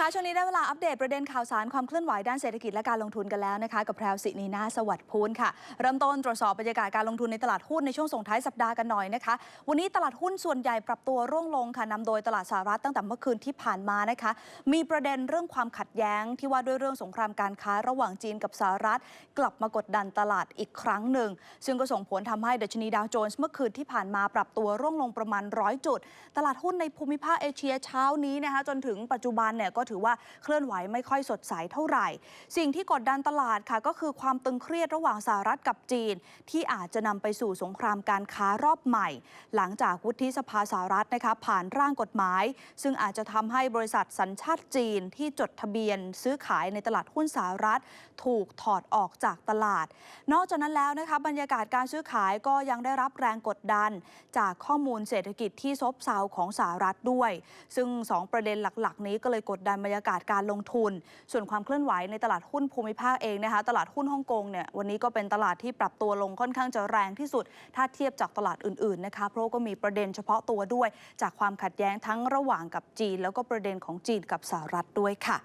คะช่วงนี้ได้เวลาอัปเดตประเด็นข่าวสารความเคลื่อนไหวด้านเศรษฐกิจและการลงทุนกันแล้วนะคะ กับแพรวสินีนาสวัสดิ์พูนค่ะ เริ่มต้นตรวจสอบบรรยากาศการลงทุนในตลาดหุ้นในช่วงส่งท้ายสัปดาห์กันหน่อยนะคะ วันนี้ตลาดหุ้นส่วนใหญ่ปรับตัวร่วงลงค่ะนำโดยตลาดสหรัฐตั้งแต่เมื่อคืนที่ผ่านมานะคะ มีประเด็นเรื่องความขัดแย้งที่ว่าด้วยเรื่องสงครามการค้าระหว่างจีนกับสหรัฐ กลับมากดดันตลาดอีกครั้งหนึ่ง ซึ่งก็ส่งผลทำให้ดัชนีดาวโจนส์เมื่อคืนที่ผ่านมาปรับตัวร่วงลงประมาณร้อยจุด ตลาดหุ้นในภูมิภาคเอเชียเช้านี้นะคะจนถึงปัจจุบันเนี่ยก็ถือว่าเคลื่อนไหวไม่ค่อยสดใสเท่าไหร่ สิ่งที่กดดันตลาดค่ะ ก็คือความตึงเครียดระหว่างสหรัฐกับจีน ที่อาจจะนำไปสู่สงครามการค้ารอบใหม่ หลังจากวุฒิสภาสหรัฐนะคะผ่านร่างกฎหมาย ซึ่งอาจจะทำให้บริษัทสัญชาติจีนที่จดทะเบียนซื้อขายในตลาดหุ้นสหรัฐ ถูกถอดออกจากตลาด นอกจากนั้นแล้วนะคะบรรยากาศการซื้อขายก็ยังได้รับแรงกดดัน จากข้อมูลเศรษฐกิจที่ซบเซาของสหรัฐด้วย ซึ่ง 2 ประเด็นหลัก ๆ นี้ก็เลยกดดันบรรยากาศการลงทุน ส่วนความเคลื่อนไหวในตลาดหุ้นภูมิภาคเองนะคะตลาดหุ้นฮ่องกงเนี่ยวันนี้ก็เป็นตลาดที่ปรับตัวลงค่อนข้างจะแรงที่สุด ถ้าเทียบจากตลาดอื่นๆนะคะเพราะก็มีประเด็นเฉพาะตัวด้วย จากความขัดแย้งทั้งระหว่างกับจีน แล้วก็ประเด็นของจีนกับสหรัฐด้วยค่ะ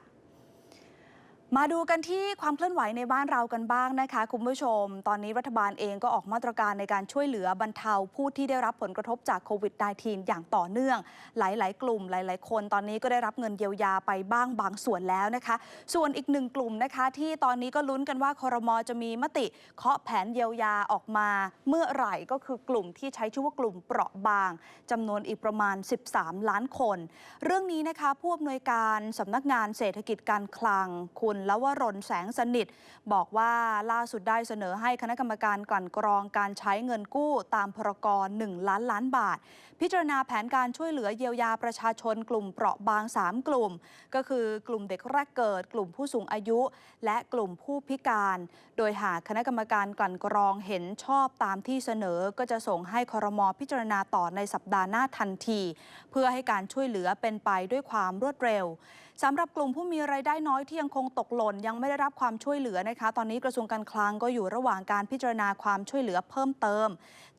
มาดูกันที่ความเคลื่อนไหวในบ้านเรากันบ้างนะคะ คุณผู้ชม ตอนนี้รัฐบาลเองก็ออกมาตรการในการช่วยเหลือบรรเทาผู้ที่ได้รับผลกระทบจากโควิด -19 อย่างต่อเนื่อง หลาย ๆ กลุ่มหลาย ๆ คนตอนนี้ก็ได้รับเงินเยียวยาไปบ้างบางส่วนแล้วนะคะ ส่วนอีกหนึ่งกลุ่มนะคะ ที่ตอนนี้ก็ลุ้นกันว่าคอรมอจะมีมติเคาะแผนเยียวยาออกมาเมื่อไหร่ก็คือกลุ่มที่ใช้ชื่อว่ากลุ่มเปราะบางจำนวนอีกประมาณ 13 ล้านคน เรื่องนี้นะคะผู้อำนวยการสำนักงานเศรษฐกิจการคลังคุณลวรนแสงสนิท บอกว่าล่าสุดได้เสนอให้คณะกรรมการกลั่นกรองการใช้เงินกู้ตามพรกร1ล้านล้านบาท พิจารณาแผนการช่วยเหลือเยียวยาประชาชนกลุ่มเปราะบาง 3 กลุ่ม ก็คือกลุ่มเด็กแรกเกิด กลุ่มผู้สูงอายุ และกลุ่มผู้พิการ โดยหากคณะกรรมการกลั่นกรองเห็นชอบตามที่เสนอก็จะส่งให้คอรมอพิจารณาต่อในสัปดาห์หน้าทันที เพื่อให้การช่วยเหลือเป็นไปด้วยความรวดเร็ว สำหรับกลุ่มผู้มีไรายได้น้อยที่ยังคงตกหล่นยังไม่ได้รับความช่วยเหลือนะคะ ตอนนี้กระทรวงการคลังก็อยู่ระหว่างการพิจารณาความช่วยเหลือเพิ่มเติม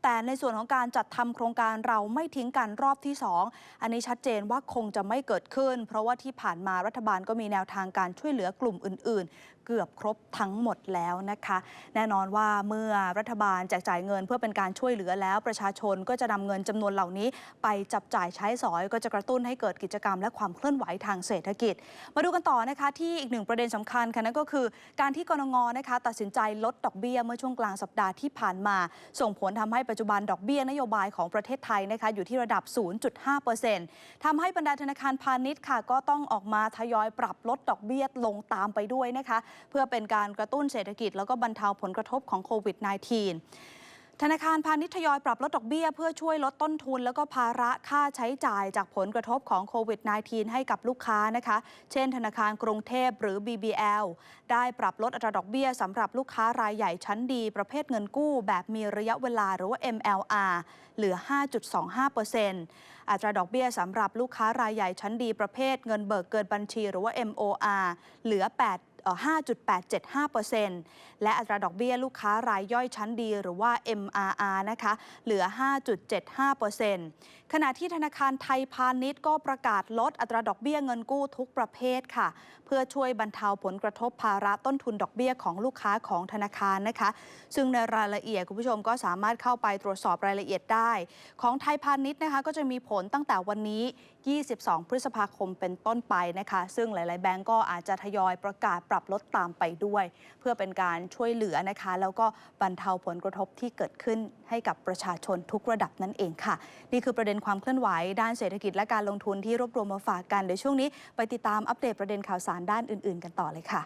แต่ในส่วนของการจัดทำโครงการเราไม่ทิ้งกันรอบที่ 2 อันนี้ชัดเจนว่าคงจะไม่เกิดขึ้น เพราะว่าที่ผ่านมารัฐบาลก็มีแนวทางการช่วยเหลือกลุ่มอื่น ๆ เกือบครบทั้งหมดแล้วนะคะ แน่นอนว่าเมื่อรัฐบาลแจกจ่ายเงินเพื่อเป็นการช่วยเหลือแล้ว ประชาชนก็จะนำเงินจำนวนเหล่านี้ ไปจับจ่ายใช้สอยก็จะกระตุ้นให้เกิดกิจกรรม และความเคลื่อนไหวทางเศรษฐกิจมาดูกันต่อนะคะที่อีกหนึ่งประเด็นสำคัญค่ะนั่นก็คือ การที่กรงงนะคะตัดสินใจลดดอกเบี้ยเมื่อช่วงกลางสัปดาห์ที่ผ่านมา ส่งผลทำให้ปัจจุบันดอกเบี้ยนโยบายของประเทศไทยนะคะอยู่ที่ระดับ 0.5%ทำให้บรรดาธนาคารพาณิชย์ค่ะก็ต้องออกมาทยอยปรับลดดอกเบี้ยลงตามไปด้วยนะคะเพื่อเป็นการกระตุ้นเศรษฐกิจแล้วก็บรรเทาผลกระทบของโควิด -19 ธนาคารพาณิชย์ทยอยปรับลดดอกเบี้ย เพื่อช่วยลดต้นทุน แล้วก็ภาระค่าใช้จ่ายจากผลกระทบของโควิด -19 ให้กับลูกค้านะคะ เช่น ธนาคารกรุงเทพหรือ BBL ได้ปรับลดอัตราดอกเบี้ยสำหรับลูกค้ารายใหญ่ชั้นดี ประเภทเงินกู้ แบบมีระยะเวลาหรือว่า MLR เหลือ 5.25%อัตราดอกเบี้ยสำหรับลูกค้ารายใหญ่ชั้นดีประเภทเงินเบิกเกินบัญชีหรือว่า MOR เหลือ 8 5.875%และอัตราดอกเบี้ยลูกค้ารายย่อยชั้นดีหรือว่า MRR นะคะเหลือ 5.75%ขณะที่ธนาคารไทยพาณิชย์ก็ประกาศลดอัตราดอกเบี้ยเงินกู้ทุกประเภทค่ะ เพื่อช่วยบรรเทาผลกระทบภาระต้นทุนดอกเบี้ยของลูกค้าของธนาคารนะคะ ซึ่งในรายละเอียดคุณผู้ชมก็สามารถเข้าไปตรวจสอบรายละเอียดได้ ของไทยพาณิชย์นะคะก็จะมีผลตั้งแต่วันนี้ 22 พฤษภาคมเป็นต้นไปนะคะ ซึ่งหลาย ๆ แบงก์ก็อาจจะทยอยประกาศปรับลดตามไปด้วย เพื่อเป็นการช่วยเหลือนะคะ แล้วก็บรรเทาผลกระทบที่เกิดขึ้นให้กับประชาชนทุกระดับนั่นเองค่ะ นี่คือประเด็นความเคลื่อนไหว ด้านเศรษฐกิจและการลงทุนที่รวบรวมมาฝากกันเดี๋ยวช่วงนี้ไปติดตามอัปเดตประเด็นข่าวสารด้านอื่น ๆ กันต่อเลยค่ะ